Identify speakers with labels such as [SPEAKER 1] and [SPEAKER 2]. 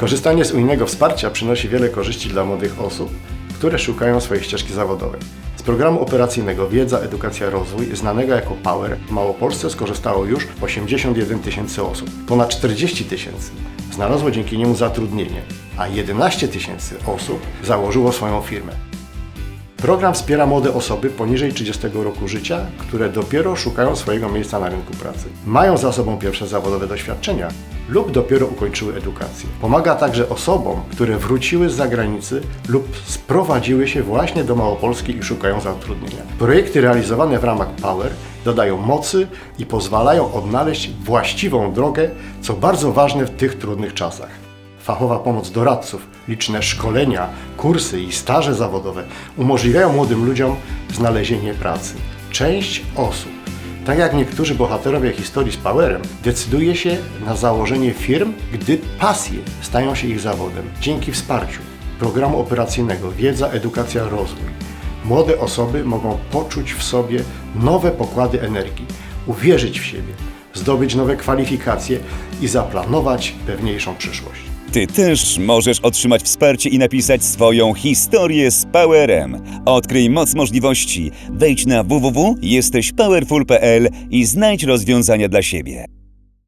[SPEAKER 1] Korzystanie z unijnego wsparcia przynosi wiele korzyści dla młodych osób, które szukają swojej ścieżki zawodowej. Z programu operacyjnego Wiedza, Edukacja, Rozwój, znanego jako POWER, w Małopolsce skorzystało już 81 tysięcy osób. Ponad 40 tysięcy znalazło dzięki niemu zatrudnienie, a 11 tysięcy osób założyło swoją firmę. Program wspiera młode osoby poniżej 30 roku życia, które dopiero szukają swojego miejsca na rynku pracy. Mają za sobą pierwsze zawodowe doświadczenia lub dopiero ukończyły edukację. Pomaga także osobom, które wróciły z zagranicy lub sprowadziły się właśnie do Małopolski i szukają zatrudnienia. Projekty realizowane w ramach Power dodają mocy i pozwalają odnaleźć właściwą drogę, co bardzo ważne w tych trudnych czasach fachowa pomoc doradców, liczne szkolenia, kursy i staże zawodowe umożliwiają młodym ludziom znalezienie pracy. Część osób, tak jak niektórzy bohaterowie historii z Powerem, decyduje się na założenie firm, gdy pasje stają się ich zawodem. Dzięki wsparciu programu operacyjnego Wiedza, Edukacja, Rozwój młode osoby mogą poczuć w sobie nowe pokłady energii, uwierzyć w siebie, zdobyć nowe kwalifikacje i zaplanować pewniejszą przyszłość.
[SPEAKER 2] Ty też możesz otrzymać wsparcie i napisać swoją historię z Powerem. Odkryj moc możliwości. Wejdź na www.jesteśpowerful.pl i znajdź rozwiązania dla siebie.